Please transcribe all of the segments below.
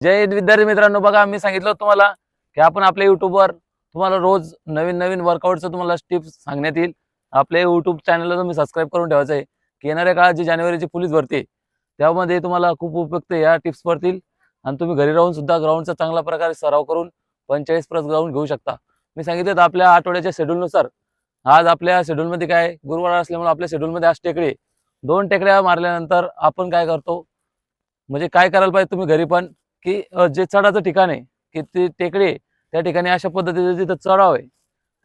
जय विद्यार्थी मित्रांनो बघा मी सांगितलं तुम्हाला की आपण आपल्या युट्यूबवर तुम्हाला रोज नवीन नवीन वर्कआउटचं तुम्हाला टिप्स सांगण्यात येईल. आपल्या युट्यूब चॅनलला तुम्ही सबस्क्राईब करून ठेवायचं आहे की येणाऱ्या काळात जी जानेवारीची पोलीस भरती आहे, त्यामध्ये तुम्हाला खूप उपयुक्त या टिप्स पडतील. आणि तुम्ही घरी राहून सुद्धा ग्राउंडचा चांगल्या प्रकारे सराव करून पंचेचाळीस प्लस ग्राउंड घेऊ शकता. मी सांगितलं तर आपल्या आठवड्याच्या शेड्यूलनुसार आज आपल्या शेड्यूलमध्ये काय गुरुवार असल्यामुळे आपल्या शेड्यूलमध्ये आज टेकडे दोन टेकड्या मारल्यानंतर आपण काय करतो? म्हणजे काय करायला पाहिजे तुम्ही घरी पण? की जे चढाचं ठिकाण आहे की ती टेकडी त्या ठिकाणी अशा पद्धतीचं जिथं चढाव आहे.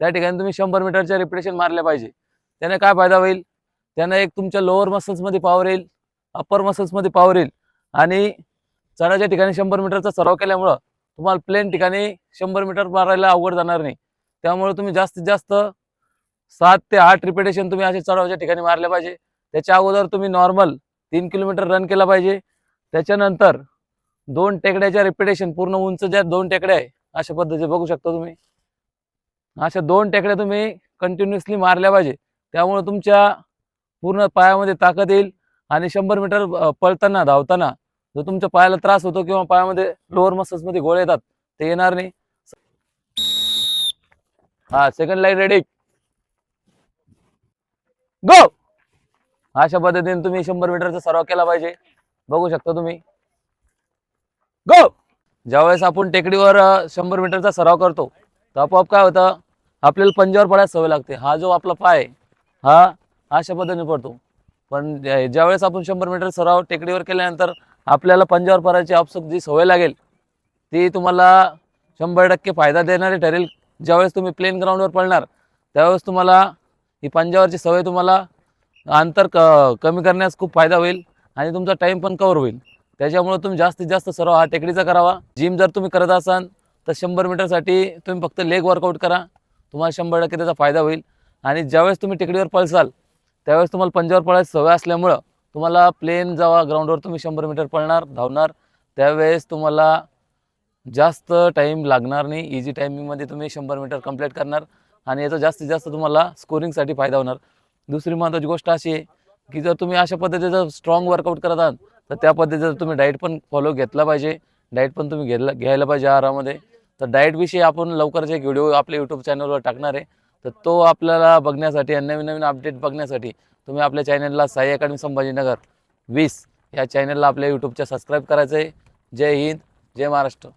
त्या ठिकाणी तुम्ही शंभर मीटरच्या रिपिटेशन मारल्या पाहिजे. त्याने काय फायदा होईल? त्यांना एक तुमच्या लोअर मसल्समध्ये पॉवर येईल अप्पर मसल्समध्ये पॉवर येईल. आणि चढाच्या ठिकाणी शंभर मीटरचा सराव केल्यामुळं तुम्हाला प्लेन ठिकाणी शंभर मीटर मारायला अवघड जाणार नाही. त्यामुळे तुम्ही जास्तीत जास्त सात ते आठ रिपिटेशन तुम्ही असे चढावच्या ठिकाणी मारले पाहिजे. त्याच्या अगोदर तुम्ही नॉर्मल तीन किलोमीटर रन केला पाहिजे. त्याच्यानंतर दोन टेकड्याच्या रिपिटेशन पूर्ण उंच ज्या दोन टेकड्या आहे अशा पद्धतीचे बघू शकता तुम्ही. अशा दोन टेकड्या तुम्ही कंटिन्युअसली मारल्या पाहिजे. त्यामुळे तुमच्या पूर्ण पायामध्ये ताकद येईल आणि शंभर मीटर पळताना धावताना जो तुमच्या पायाला त्रास होतो किंवा पायामध्ये लोअर मसल्समध्ये गोळे येतात ते येणार नाही. हा सेकंड लाईन रेडी गो अशा पद्धतीने तुम्ही शंभर मीटरचा सराव केला पाहिजे. बघू शकता तुम्ही. गो ज्यावेळेस आपण टेकडीवर शंभर मीटरचा सराव करतो तर आपोआप काय होतं आपल्याला पंजावर पडायला सवय लागते. हा जो आपला पाय हा हा अशा पद्धतीने पडतो. पण ज्यावेळेस आपण शंभर मीटर सराव टेकडीवर केल्यानंतर आपल्याला पंजावर पडायची आपसुक जी सवय लागेल ती तुम्हाला शंभर टक्के फायदा देणारी ठरेल. ज्यावेळेस तुम्ही प्लेन ग्राउंडवर पडणार त्यावेळेस तुम्हाला ही पंजावरची सवय तुम्हाला अंतर क कमी करण्यास खूप फायदा होईल आणि तुमचा टाईम पण कवर होईल. त्याच्यामुळे तुम्ही जास्तीत जास्त सराव हा टेकडीचा करावा. जिम जर तुम्ही करत असाल तर शंभर मीटरसाठी तुम्ही फक्त लेग वर्कआउट करा. तुम्हाला शंभर टक्के त्याचा फायदा होईल. आणि ज्यावेळेस तुम्ही टेकडीवर पळसाल त्यावेळेस तुम्हाला पंजावर पळायची सवय असल्यामुळं तुम्हाला प्लेन जावा ग्राउंडवर तुम्ही शंभर मीटर पळणार धावणार. त्यावेळेस तुम्हाला जास्त टाईम लागणार नाही. इझी टायमिंगमध्ये तुम्ही शंभर मीटर कंप्लीट करणार आणि याचा जास्तीत जास्त तुम्हाला स्कोरिंगसाठी फायदा होणार. दुसरी महत्त्वाची गोष्ट अशी आहे की जर तुम्ही अशा पद्धतीचं स्ट्रॉंग वर्कआउट करत आहात तर त्या पद्धतीचं तुम्ही डाईट पण फॉलो घेतला पाहिजे. डाईट पण तुम्ही घेतला घ्यायला पाहिजे आहारामध्ये. तर डाईटविषयी आपण लवकरच एक व्हिडिओ आपल्या यूट्यूब चॅनलवर टाकणार आहे. तर तो आपल्याला बघण्यासाठी आणि नवीन नवीन अपडेट बघण्यासाठी तुम्ही आपल्या चॅनलला साई अकॅडमी संभाजीनगर वीस या चॅनलला आपल्या यूट्यूबच्या सबस्क्राईब करायचं आहे जय हिंद जय महाराष्ट्र.